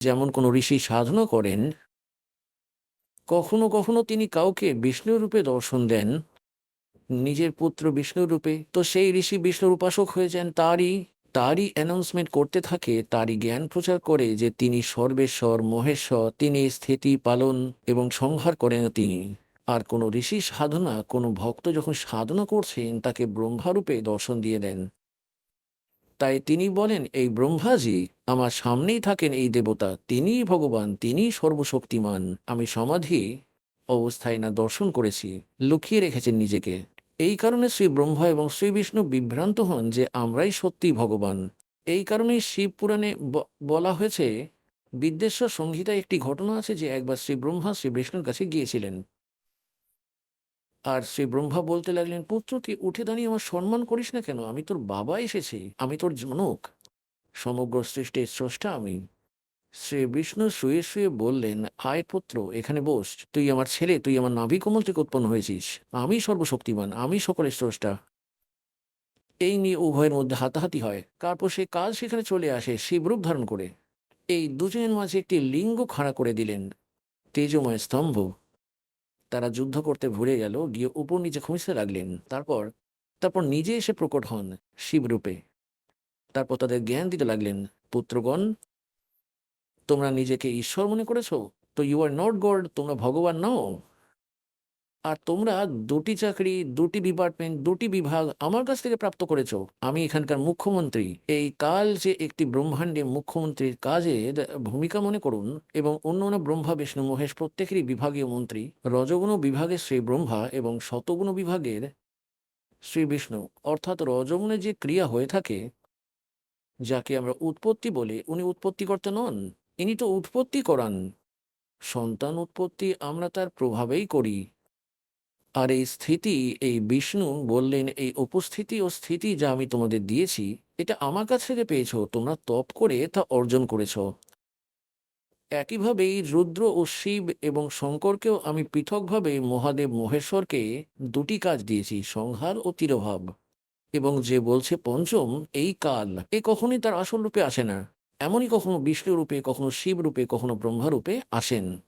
যেমন কোনো ঋষি সাধনা করেন, কখনো কখনো তিনি কাউকে বিষ্ণু রূপে দর্শন দেন, নিজের পুত্র বিষ্ণু রূপে। তো সেই ঋষি বিষ্ণুর উপাসক হয়ে যান, তারই তারই অ্যানাউন্সমেন্ট করতে থাকে, তারই জ্ঞান প্রচার করে যে তিনি সর্বেশ্বর, মহেশ্বর, তিনি স্থিতি পালন এবং সংহার করেন তিনি। আর কোনো ঋষি সাধনা, কোনো ভক্ত যখন সাধনা করছেন, তাকে ব্রহ্মারূপে দর্শন দিয়ে দেন। তাই তিনি বলেন, এই ব্রহ্মাজি আমার সামনেই থাকেন, এই দেবতা। তিনিই ভগবান, তিনিই সর্বশক্তিমান। আমি সমাধি অবস্থায় না দর্শন করেছি, লুকিয়ে রেখেছেন নিজেকে। এই কারণে শ্রী ব্রহ্মা এবং শ্রী বিষ্ণু বিভ্রান্ত হন যে আমরাই সত্যি ভগবান। এই কারণেই শিব পুরাণে বলা হয়েছে বিদ্বেশ্বর সংহিতায় একটি ঘটনা আছে যে একবার শ্রী ব্রহ্মা শ্রী বিষ্ণুর কাছে গিয়েছিলেন। আর শ্রী ব্রহ্মা বলতে লাগলেন, পুত্র, তুই উঠে দাঁড়িয়ে আমার সম্মান করিস না কেন? আমি তোর বাবা এসেছি, আমি তোর জনক। সমগ্র সৃষ্টির স্রষ্টা আমি। শ্রী বিষ্ণু শুয়ে শুয়ে বললেন আয় পুত্র, এখানে বস। তুই আমার ছেলে, তুই আমার নাভি কোমল থেকে উৎপন্ন হয়েছিস। আমি সর্বশক্তিমান, আমি সকলের স্রষ্টা। এই নিয়ে উভয়ের মধ্যে হাতাহাতি হয়। তারপর সে কাজ সেখানে চলে আসে শিবরূপ ধারণ করে। এই দুজনের মাঝে একটি লিঙ্গ খাড়া করে দিলেন। তেজময় স্তম্ভ। তারা যুদ্ধ করতে ভুলে গেল, গিয়ে উপর নিচে খুঁজতে লাগলেন তারপর তারপর নিজে এসে প্রকট হন শিবরূপে। তারপর তাদের জ্ঞান দিতে লাগলেন, পুত্রগণ, তোমরা নিজেকে ঈশ্বর মনে করেছ? তো ইউ আর নট গড তোমরা ভগবান নও? আর তোমরা দুটি চাকরি, দুটি ডিপার্টমেন্ট দুটি বিভাগ আমার কাছ থেকে প্রাপ্ত করেছ। আমি এখানকার মুখ্যমন্ত্রী। এই কাল যে একটি ব্রহ্মাণ্ডে মুখ্যমন্ত্রীর কাজের ভূমিকা মনে করুন এবং অন্য অন্য ব্রহ্মা, বিষ্ণু, মহেশ প্রত্যেকেরই বিভাগীয় মন্ত্রী, রজগুণ বিভাগের শ্রী ব্রহ্মা এবং শতগুণ বিভাগের শ্রী বিষ্ণু, অর্থাৎ রজগুণে যে ক্রিয়া হয়ে থাকে, যাকে আমরা উৎপত্তি বলি, উনি উৎপত্তি করতে নন, ইনি তো উৎপত্তি করান। সন্তান উৎপত্তি আমরা তার প্রভাবেই করি। আর এই স্থিতি, এই বিষ্ণু বললেন, এই উপস্থিতি ও স্থিতি যা আমি তোমাদের দিয়েছি, এটা আমার কাছ থেকে পেয়েছ, তোমরা তপ করে তা অর্জন করেছ। একইভাবেই রুদ্র ও শিব এবং শঙ্করকেও আমি পৃথকভাবে মহাদেব মহেশ্বরকে দুটি কাজ দিয়েছি, সংহার ও তিরোভাব। এবং যে বলছে পঞ্চম, এই কাল, এ কখনই তার আসল রূপে আসে না। এমনই কখনো বিষ্ণু রূপে, কখনো শিব রূপে, কখনো ব্রহ্মা রূপে আসেন।